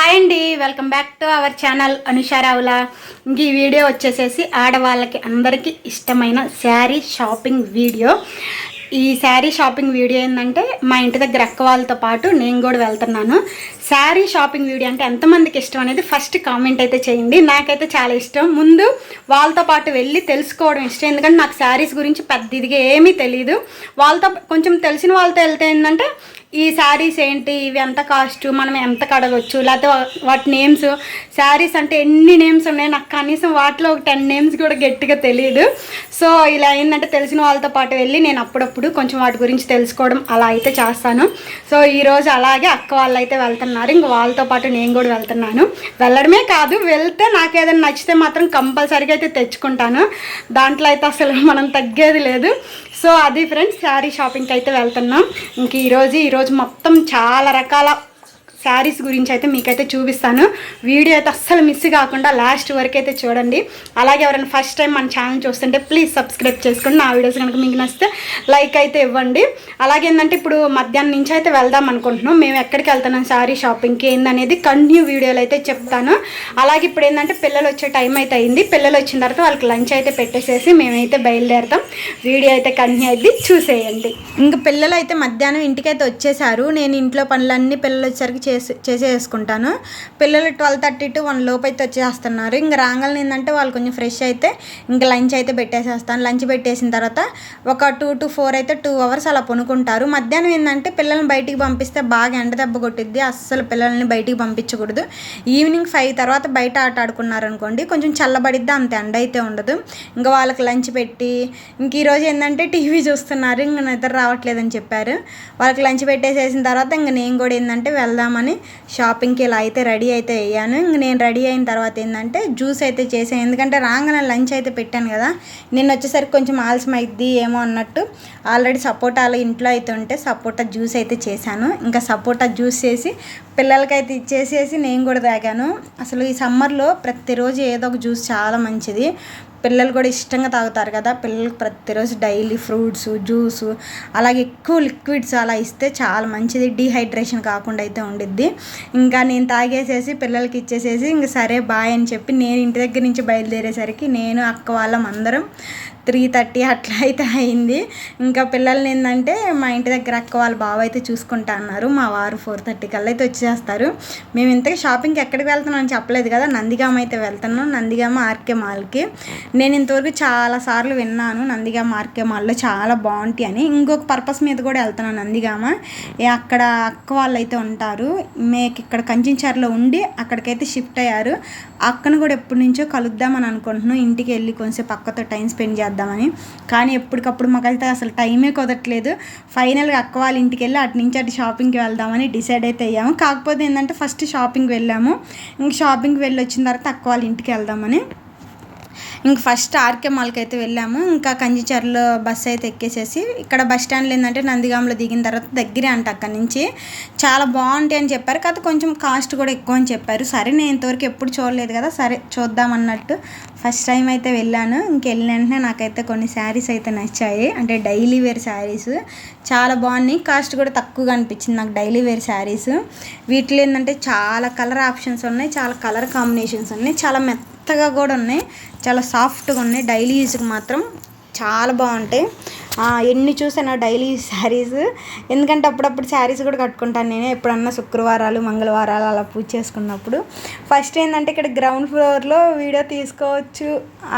Hi అండి welcome back to our channel అనుషారావుల ఇంక ఈ వీడియో వచ్చేసేసి ఆడవాళ్ళకి అందరికీ ఇష్టమైన శారీ షాపింగ్ వీడియో. ఈ శారీ షాపింగ్ వీడియో ఏంటంటే మా ఇంటి దగ్గర అక్క వాళ్ళతో పాటు నేను కూడా వెళ్తున్నాను. శారీ షాపింగ్ వీడియో అంటే ఎంతమందికి ఇష్టం అనేది ఫస్ట్ కామెంట్ అయితే చేయండి. నాకైతే చాలా ఇష్టం. ముందు వాళ్ళతో పాటు వెళ్ళి తెలుసుకోవడం ఇష్టం. ఎందుకంటే నాకు శారీస్ గురించి పెద్ద ఇదిగా ఏమీ తెలియదు వాళ్ళతో కొంచెం తెలిసిన వాళ్ళతో వెళ్తే ఏంటంటే ఈ శారీస్ ఏంటి? ఇవి ఎంత కాస్ట్ మనం ఎంత కడగొచ్చు? లేకపోతే వాటి నేమ్స్ శారీస్ అంటే ఎన్ని నేమ్స్ ఉన్నాయి నాకు కనీసం వాటిలో ఒక టెన్ నేమ్స్ కూడా గట్టిగా తెలియదు సో ఇలా ఏంటంటే తెలిసిన వాళ్ళతో పాటు వెళ్ళి నేను అప్పుడప్పుడు కొంచెం వాటి గురించి తెలుసుకోవడం అలా అయితే చేస్తాను. సో ఈరోజు అలాగే అక్క వాళ్ళు అయితే వెళ్తున్నారు. ఇంక వాళ్ళతో పాటు నేను కూడా వెళ్తున్నాను. వెళ్ళడమే కాదు వెళ్తే నాకు ఏదైనా నచ్చితే మాత్రం కంపల్సరీగా అయితే తెచ్చుకుంటాను. దాంట్లో అయితే అసలు మనం తగ్గేది లేదు. సో అది ఫ్రెండ్స్ శారీ షాపింగ్కి అయితే వెళ్తున్నాం. ఇంక ఈరోజు ఈరోజు మొత్తం చాలా రకాల శారీస్ గురించి అయితే మీకైతే చూపిస్తాను. వీడియో అయితే అస్సలు మిస్ కాకుండా లాస్ట్ వరకు అయితే చూడండి. అలాగే ఎవరైనా ఫస్ట్ టైం మన ఛానల్ చూస్తుంటే ప్లీజ్ సబ్స్క్రైబ్ చేసుకోండి. నా వీడియోస్ కనుక మీకు నచ్చితే లైక్ అయితే ఇవ్వండి. అలాగే ఏంటంటే ఇప్పుడు మధ్యాహ్నం నుంచి అయితే వెళ్దాం అనుకుంటున్నాం. మేము ఎక్కడికి వెళ్తున్నాం? శారీ షాపింగ్కి ఏందనేది కంటిన్యూ వీడియోలు అయితే చెప్తాను. అలాగే ఇప్పుడు ఏంటంటే పిల్లలు వచ్చే టైం అయితే అయింది. పిల్లలు వచ్చిన తర్వాత వాళ్ళకి లంచ్ అయితే పెట్టేసేసి మేమైతే బయలుదేరుతాం. వీడియో అయితే కంటిన్యూ అయితే చూసేయండి. ఇంకా పిల్లలు అయితే మధ్యాహ్నం ఇంటికైతే వచ్చేసారు. నేను ఇంట్లో పనులన్నీ పిల్లలు వచ్చేసరికి చేసి చేసేసుకుంటాను. పిల్లలు ట్వెల్వ్ థర్టీ టు వన్ లోపు అయితే వచ్చేస్తున్నారు. ఇంక రాగాలని ఏంటంటే వాళ్ళు కొంచెం ఫ్రెష్ అయితే ఇంకా లంచ్ అయితే పెట్టేసేస్తాను. లంచ్ పెట్టేసిన తర్వాత ఒక టూ టు ఫోర్ అయితే టూ అవర్స్ అలా పనుకుంటారు. మధ్యాహ్నం ఏంటంటే పిల్లల్ని బయటికి పంపిస్తే బాగా ఎండ దెబ్బ కొట్టిద్ది. అస్సలు పిల్లల్ని బయటికి పంపించకూడదు. ఈవినింగ్ ఫైవ్ తర్వాత బయట ఆట ఆడుకున్నారనుకోండి కొంచెం చల్లబడిద్ది అంత ఎండ అయితే ఉండదు. ఇంకా వాళ్ళకి లంచ్ పెట్టి ఇంక ఈరోజు ఏంటంటే టీవీ చూస్తున్నారు. ఇంక నిద్ర రావట్లేదని చెప్పారు. వాళ్ళకి లంచ్ పెట్టేసేసిన తర్వాత ఇంక నేను కూడా ఏంటంటే వెళ్దామని షాపింగ్కి ఇలా అయితే రెడీ అయితే అయ్యాను. ఇంక నేను రెడీ అయిన తర్వాత ఏంటంటే జ్యూస్ అయితే చేసాను ఎందుకంటే రాగానే లంచ్ అయితే పెట్టాను కదా. నేను వచ్చేసరికి కొంచెం ఆలస్యం అయింది ఏమో అన్నట్టు. ఆల్రెడీ సపోటాలు ఇంట్లో అయితే ఉంటే సపోటా జ్యూస్ అయితే చేశాను. ఇంకా సపోటా జ్యూస్ చేసి పిల్లలకైతే ఇచ్చేసేసి నేను కూడా తాగాను. అసలు ఈ సమ్మర్లో ప్రతిరోజు ఏదో ఒక జ్యూస్ చాలా మంచిది. పిల్లలు కూడా ఇష్టంగా తాగుతారు కదా. పిల్లలకు ప్రతిరోజు డైలీ ఫ్రూట్స్ జ్యూస్ అలాగే ఎక్కువ లిక్విడ్స్ అలా ఇస్తే చాలా మంచిది. డీహైడ్రేషన్ కాకుండా అయితే ఉండిద్ది. ఇంకా నేను తాగేసేసి పిల్లలకి ఇచ్చేసేసి ఇంక సరే బాయ్ అని చెప్పి నేను ఇంటి దగ్గర నుంచి బయలుదేరేసరికి నేను అక్క వాళ్ళం అందరం త్రీ థర్టీ అట్లా అయితే అయింది. ఇంకా పిల్లల్ని ఏంటంటే మా ఇంటి దగ్గర అక్క వాళ్ళ బావ అయితే చూసుకుంటా అన్నారు. మా వారు ఫోర్ థర్టీ కల్లా అయితే వచ్చేస్తారు. మేము ఇంతకీ షాపింగ్కి ఎక్కడికి వెళ్తున్నాం అని చెప్పలేదు కదా నందిగామ అయితే వెళ్తున్నాం. నందిగామ ఆర్కే మాల్కి. నేను ఇంతవరకు చాలా సార్లు విన్నాను నందిగామ ఆర్కే మాల్లో చాలా బాగుంటాయి అని. ఇంకొక పర్పస్ మీద కూడా వెళ్తున్నాను నందిగామ. అక్కడ అక్క వాళ్ళు అయితే ఉంటారు. మేకు ఇక్కడ కంచించారులో ఉండి అక్కడికైతే షిఫ్ట్ అయ్యారు. అక్కను కూడా ఎప్పటి నుంచో కలుద్దామని అనుకుంటున్నాం. ఇంటికి వెళ్ళి కొంచెం పక్కతో టైం స్పెండ్ చేద్దాం చేద్దామని. కానీ ఎప్పటికప్పుడు మాకైతే అసలు టైమే కుదరట్లేదు. ఫైనల్గా అక్క వాళ్ళ ఇంటికి వెళ్ళి అటు నుంచి అటు షాపింగ్కి వెళ్దామని డిసైడ్ అయితే అయ్యాము. కాకపోతే ఏంటంటే ఫస్ట్ షాపింగ్ వెళ్ళాము. ఇంక షాపింగ్కి వెళ్ళి వచ్చిన తర్వాత అక్క వాళ్ళ ఇంటికి వెళ్దామని. ఇంక ఫస్ట్ ఆర్కే మాల్కి అయితే వెళ్ళాము. ఇంకా కంచిచర్లో బస్సు అయితే ఎక్కేసేసి ఇక్కడ బస్ స్టాండ్లో ఏంటంటే నందిగాంలో దిగిన తర్వాత దగ్గరే అంట అక్కడి నుంచి. చాలా బాగుంటాయి అని చెప్పారు. కాకపోతే కొంచెం కాస్ట్ కూడా ఎక్కువ అని చెప్పారు. సరే నేను ఇంతవరకు ఎప్పుడు చూడలేదు కదా సరే చూద్దాం అన్నట్టు ఫస్ట్ టైం అయితే వెళ్ళాను. ఇంకెళ్ళిన వెంటనే నాకైతే కొన్ని శారీస్ అయితే నచ్చాయి. అంటే డైలీ వేర్ శారీస్ చాలా బాగున్నాయి. కాస్ట్ కూడా తక్కువగా అనిపించింది నాకు డైలీ వేర్ శారీస్. వీటిలో ఏంటంటే చాలా కలర్ ఆప్షన్స్ ఉన్నాయి. చాలా కలర్ కాంబినేషన్స్ ఉన్నాయి. చాలా మెత్త మెత్తగా కూడా ఉన్నాయి. చాలా సాఫ్ట్గా ఉన్నాయి. డైలీ యూజ్కి మాత్రం చాలా బాగుంటాయి. ఎన్ని చూసాను డైలీ శారీస్. ఎందుకంటే అప్పుడప్పుడు శారీస్ కూడా కట్టుకుంటాను నేను. ఎప్పుడన్నా శుక్రవారాలు మంగళవారాలు అలా పూజ చేసుకున్నప్పుడు. ఫస్ట్ ఏంటంటే ఇక్కడ గ్రౌండ్ ఫ్లోర్లో వీడియో తీసుకోవచ్చు.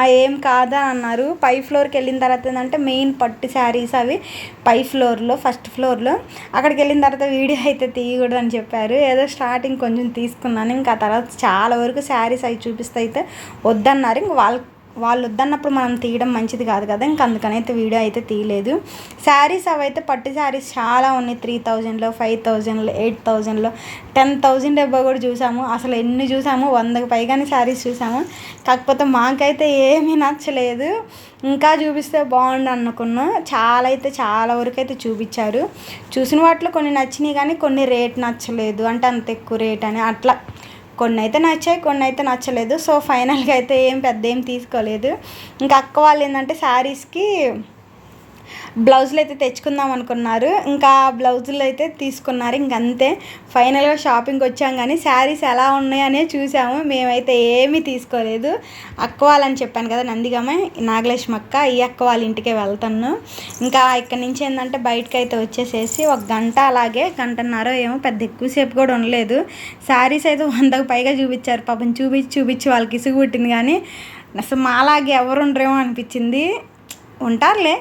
ఆ ఏం కాదా అన్నారు. పై ఫ్లోర్కి వెళ్ళిన తర్వాత ఏంటంటే మెయిన్ పట్టు శారీస్ అవి పై ఫ్లోర్లో ఫస్ట్ ఫ్లోర్లో అక్కడికి వెళ్ళిన తర్వాత వీడియో అయితే తీయకూడదు అని చెప్పారు. ఏదో స్టార్టింగ్ కొంచెం తీసుకున్నాను. ఇంకా తర్వాత చాలా వరకు శారీస్ అవి చూపిస్తే అయితే వద్దన్నారు. ఇంక వాళ్ళ వాళ్ళు వద్దన్నప్పుడు మనం తీయడం మంచిది కాదు కదా. ఇంక అందుకనైతే వీడియో అయితే తీయలేదు. శారీస్ అవైతే పట్టు శారీస్ చాలా ఉన్నాయి. త్రీ థౌజండ్లో ఫైవ్ థౌజండ్లో ఎయిట్ థౌజండ్లో టెన్ థౌజండ్ డెబ్బై కూడా చూసాము. అసలు ఎన్ని చూసాము? వందకు పైగానే శారీస్ చూసాము. కాకపోతే మాకైతే ఏమీ నచ్చలేదు. ఇంకా చూపిస్తే బాగుండు అనుకున్నాం. చాలా అయితే చాలా వరకు అయితే చూపించారు. చూసిన వాటిలో కొన్ని నచ్చినాయి కానీ కొన్ని రేట్ నచ్చలేదు. అంటే అంత ఎక్కువ రేట్ అని అట్లా కొన్ని అయితే నచ్చాయి కొన్ని అయితే నచ్చలేదు. సో ఫైనల్గా అయితే ఏం పెద్ద ఏం తీసుకోలేదు. ఇంకా అక్క వాళ్ళు ఏంటంటే శారీస్కి బ్లౌజులు అయితే తెచ్చుకుందాం అనుకున్నారు. ఇంకా బ్లౌజులు అయితే తీసుకున్నారు. ఇంకంతే. ఫైనల్గా షాపింగ్కి వచ్చాం కానీ శారీస్ ఎలా ఉన్నాయనే చూసాము. మేమైతే ఏమీ తీసుకోలేదు. అక్క వాళ్ళని చెప్పాను కదా నందిగమ్మ నాగలక్ష్మి అక్క ఈ అక్క వాళ్ళ ఇంటికే వెళ్తాను. ఇంకా ఇక్కడ నుంచి ఏంటంటే బయటకు అయితే వచ్చేసేసి ఒక గంట అలాగే గంటన్నర ఏమో పెద్ద ఎక్కువసేపు కూడా ఉండలేదు. శారీస్ అయితే వందకు పైగా చూపించారు. పాపం చూపించి చూపించి వాళ్ళకి ఇసుగు పుట్టింది కానీ అసలు మాలాగే ఎవరు ఉండరేమో అనిపించింది. ఉంటారులే.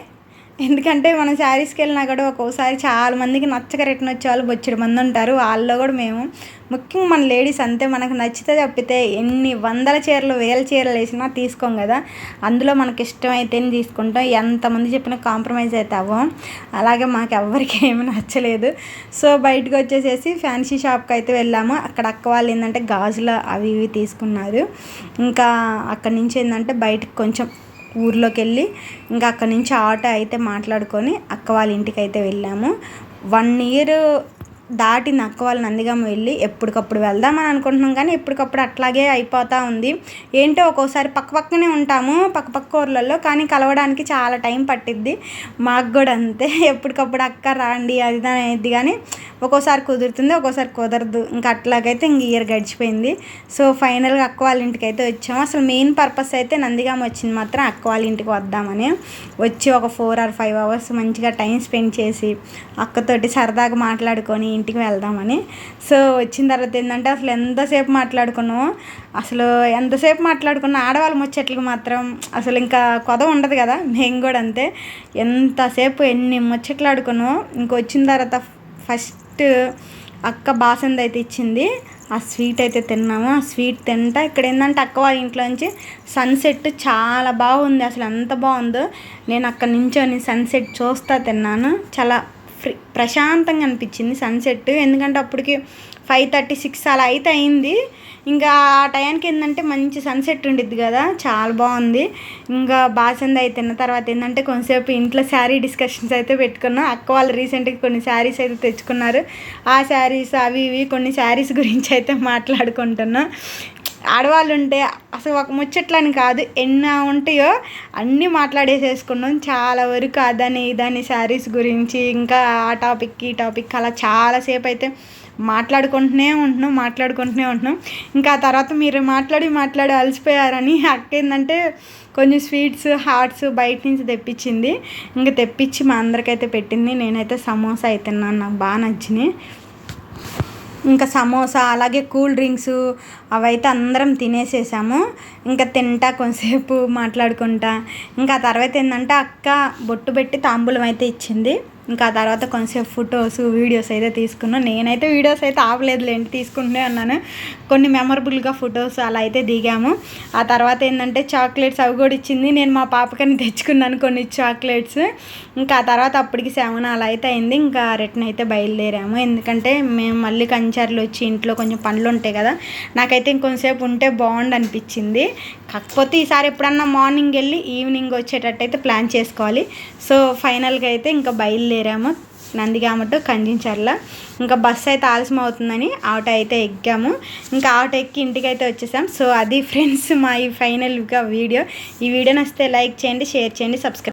ఎందుకంటే మనం శారీస్కి వెళ్ళినా కూడా ఒక్కోసారి చాలా మందికి నచ్చక రిటర్న్ వచ్చే వాళ్ళు బొచ్చడి మంది ఉంటారు. వాళ్ళలో కూడా మేము ముఖ్యంగా మన లేడీస్ అంతే మనకు నచ్చితే తప్పితే ఎన్ని వందల చీరలు వేల చీరలు వేసినా తీసుకోం కదా. అందులో మనకి ఇష్టమైతేనే తీసుకుంటాం. ఎంతమంది చెప్పినా కాంప్రమైజ్ అయితే అవ్వం అలాగే మాకు ఎవరికి ఏమీ నచ్చలేదు. సో బయటకు వచ్చేసేసి ఫ్యాన్సీ షాప్కి అయితే వెళ్ళాము. అక్కడ అక్క వాళ్ళు ఏంటంటే గాజులు అవి ఇవి తీసుకున్నారు. ఇంకా అక్కడి నుంచి ఏంటంటే బయటకు కొంచెం ఊర్లోకి వెళ్ళి ఇంకా అక్కడి నుంచి ఆటో అయితే మాట్లాడుకొని అక్క వాళ్ళ ఇంటికి అయితే వెళ్ళాము. వన్ ఇయర్ దాటి నక్క వాళ్ళ నందిగామ వెళ్ళి ఎప్పటికప్పుడు వెళ్దామని అనుకుంటున్నాం కానీ ఎప్పటికప్పుడు అట్లాగే అయిపోతూ ఉంది. ఏంటో ఒక్కోసారి పక్క పక్కనే ఉంటాము పక్క పక్క ఊర్లలో కానీ కలవడానికి చాలా టైం పట్టిద్ది. మాకు కూడా అంతే. ఎప్పటికప్పుడు అక్క రాండి అది అనేది కానీ ఒక్కోసారి కుదురుతుంది ఒక్కోసారి కుదరదు. ఇంకా అట్లాగైతే ఇంక ఇయర్ గడిచిపోయింది. సో ఫైనల్గా అక్క వాళ్ళ ఇంటికి అయితే వచ్చాము. అసలు మెయిన్ పర్పస్ అయితే నందిగామ వచ్చింది మాత్రం అక్క వాళ్ళ ఇంటికి వద్దామని. వచ్చి ఒక ఫోర్ ఆర్ ఫైవ్ అవర్స్ మంచిగా టైం స్పెండ్ చేసి అక్కతోటి సరదాగా మాట్లాడుకొని ఇంటికి వెళ్దామని. సో వచ్చిన తర్వాత ఏంటంటే అసలు ఎంతసేపు మాట్లాడుకున్నాం అసలు ఎంతసేపు మాట్లాడుకున్న ఆడవాళ్ళ ముచ్చట్లకి మాత్రం అసలు ఇంకా కొద ఉండదు కదా. మేము కూడా అంతే. ఎంతసేపు ఎన్ని ముచ్చట్లు ఆడుకున్నామో ఇంకొచ్చిన తర్వాత ఫస్ట్ అక్క బాసంది అయితే ఇచ్చింది. ఆ స్వీట్ అయితే తిన్నాము. ఆ స్వీట్ తింటా. ఇక్కడ ఏంటంటే అక్క వాళ్ళ ఇంట్లో నుంచి సన్సెట్ చాలా బాగుంది. అసలు ఎంత బాగుందో. నేను అక్కడ నించొని సన్సెట్ చూస్తా తిన్నాను. చాలా ఫ్రీ ప్రశాంతంగా అనిపించింది సన్సెట్. ఎందుకంటే అప్పటికి ఫైవ్ థర్టీ సిక్స్ అలా అయితే అయింది. ఇంకా ఆ టైంకి ఏంటంటే మంచి సన్సెట్ ఉండిద్ది కదా చాలా బాగుంది. ఇంకా బాసంద అయితే తిన్న తర్వాత ఏంటంటే కొంతసేపు ఇంట్లో శారీ డిస్కషన్స్ అయితే పెట్టుకున్నాం. అక్క వాళ్ళు రీసెంట్గా కొన్ని శారీస్ అయితే తెచ్చుకున్నారు. ఆ శారీస్ అవి ఇవి కొన్ని శారీస్ గురించి అయితే మాట్లాడుకుంటున్నాం. ఆడవాళ్ళు ఉంటే అసలు ఒక ముచ్చట్లని కాదు ఎన్ని ఉంటాయో అన్నీ మాట్లాడేసేసుకున్నాం. చాలా వరకు అదని ఇదని శారీస్ గురించి ఇంకా ఆ టాపిక్ ఈ టాపిక్ అలా చాలాసేపు అయితే మాట్లాడుకుంటూనే ఉంటున్నాం మాట్లాడుకుంటూనే ఉంటున్నాం. ఇంకా ఆ తర్వాత మీరు మాట్లాడి మాట్లాడి అలసిపోయారని అక్క ఏంటంటే కొంచెం స్వీట్స్ హాట్స్ బయట నుంచి తెప్పించింది. ఇంకా తెప్పించి మా అందరికైతే పెట్టింది. నేనైతే సమోసా అయితే నాకు బాగా నచ్చినాయి. ఇంకా సమోసా అలాగే కూల్ డ్రింక్స్ అవైతే అందరం తినేసేసాము. ఇంకా తింటా కొంతసేపు మాట్లాడుకుంటా. ఇంకా తర్వాత ఏంటంటే అక్క బొట్టు పెట్టి తాంబూలం అయితే ఇచ్చింది. ఇంకా ఆ తర్వాత కొంచెం ఫొటోస్ వీడియోస్ అయితే తీసుకున్నాను నేనైతే వీడియోస్ అయితే ఆపలేదులేండి తీసుకుంటూనే ఉన్నాను. కొన్ని మెమరబుల్గా ఫొటోస్ అలా అయితే దిగాము. ఆ తర్వాత ఏంటంటే చాక్లెట్స్ అవి కూడా ఇచ్చింది. నేను మా పాపకని తెచ్చుకున్నాను కొన్ని చాక్లెట్స్. ఇంకా ఆ తర్వాత అప్పటికి సెవెన్ అలా అయితే అయింది. ఇంకా రిటర్న్ అయితే బయలుదేరాము. ఎందుకంటే మేము మళ్ళీ కంచర్లు వచ్చి ఇంట్లో కొంచెం పనులు ఉంటాయి కదా నాకైతే ఇంకొంతసేపు ఉంటే బాగుండు అనిపించింది. కాకపోతే ఈసారి ఎప్పుడన్నా మార్నింగ్ వెళ్ళి ఈవినింగ్ వచ్చేటట్టు అయితే ప్లాన్ చేసుకోవాలి. సో ఫైనల్గా అయితే ఇంకా బయలుదేరాము నందిగామ టు కంజించర్ల. ఇంకా బస్సు అయితే ఆలస్యం అవుతుందని ఆటో అయితే ఎక్కాము. ఇంకా ఆటో ఎక్కి ఇంటికి అయితే వచ్చేసాం. సో అది ఫ్రెండ్స్ మా ఈ ఫైనల్గా వీడియో. ఈ వీడియో నచ్చితే లైక్ చేయండి షేర్ చేయండి సబ్స్క్రైబ్